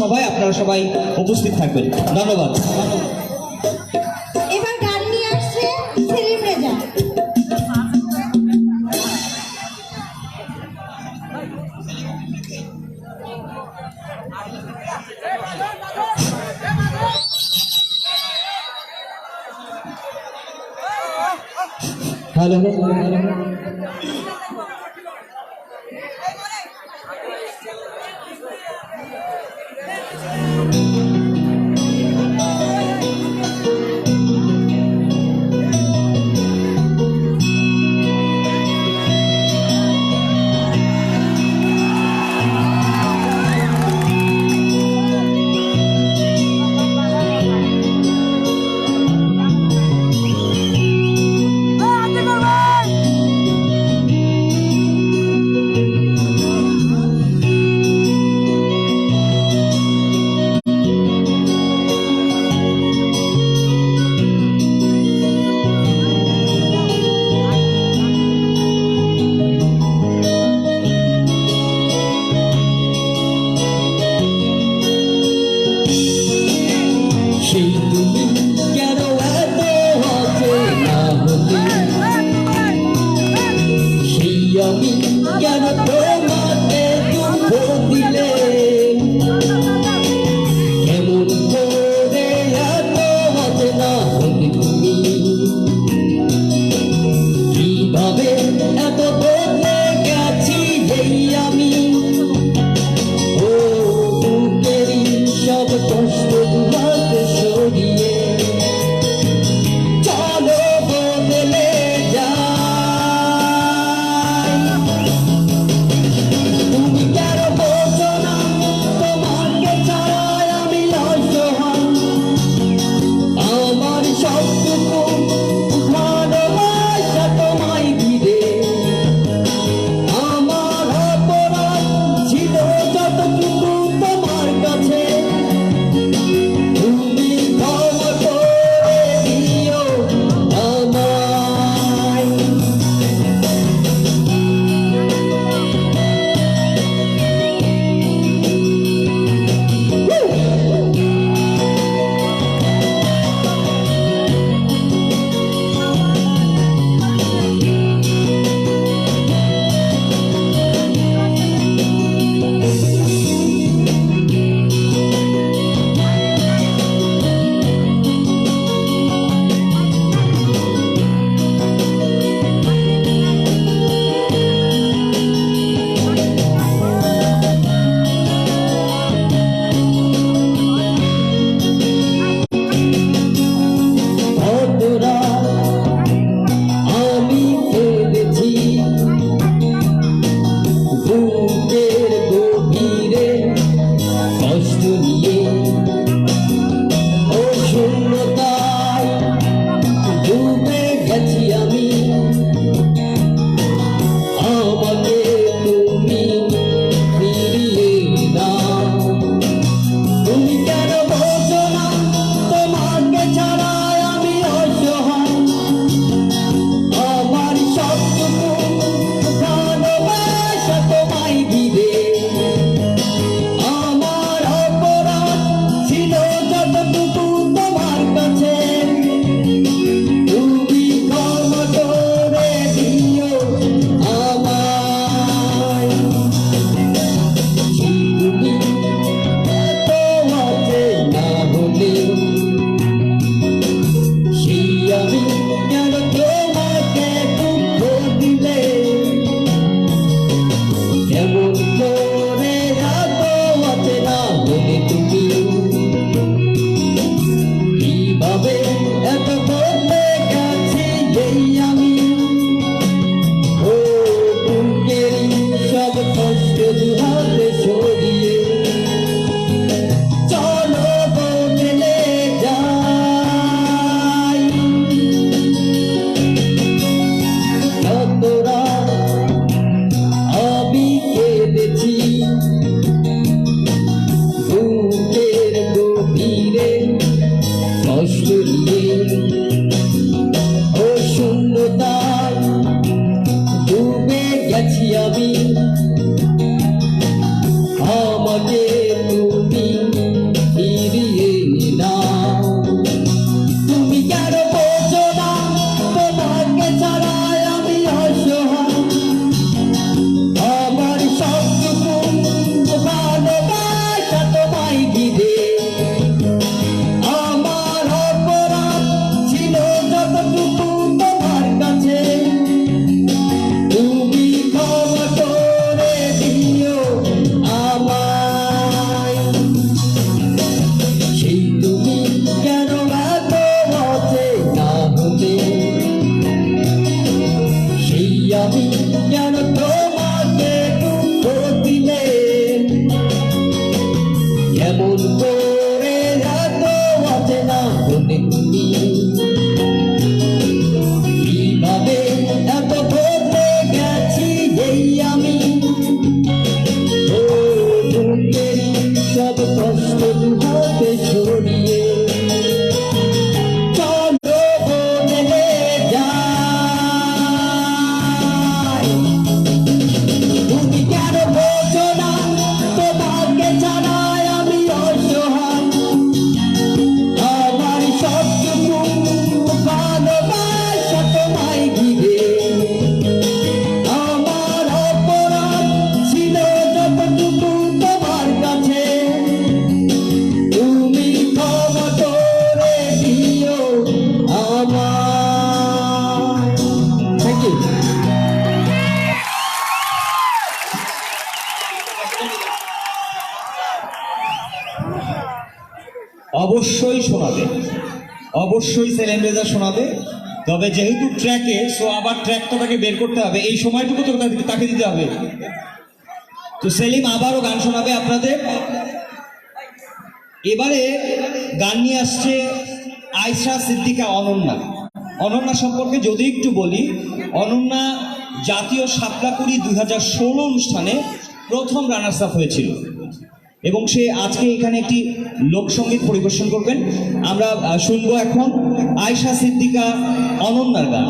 সভায় আপনারা সবাই উপস্থিত থাকবেন। ধন্যবাদ। এবার গান নিয়ে আসছে সেলিম রেজা। হ্যালো। অবশ্যই শোনাবে। অবশ্যই রেজা শোনাবে। তবে যেহেতু ট্র্যাকে সো আবার ট্র্যাকটা তাকে বের করতে হবে। এই সময়টুকু তো তাকে দিতে হবে। তো সেলিম আবারও গান শোনাবে আপনাদের। এবারে গান নিয়ে আসছে আয়সা সিদ্দিকা, অনন্যা। অনন্যা সম্পর্কে যদি একটু বলি, অনন্যা জাতীয় সাতলাকুড়ি দুই হাজার ষোলো অনুষ্ঠানে প্রথম রানার্স আপ হয়েছিল। এবং সে আজকে এখানে একটি লোকসঙ্গীত পরিবেশন করবেন। আমরা শুনব এখন আয়সা সিদ্দিকা অনন্যার গান।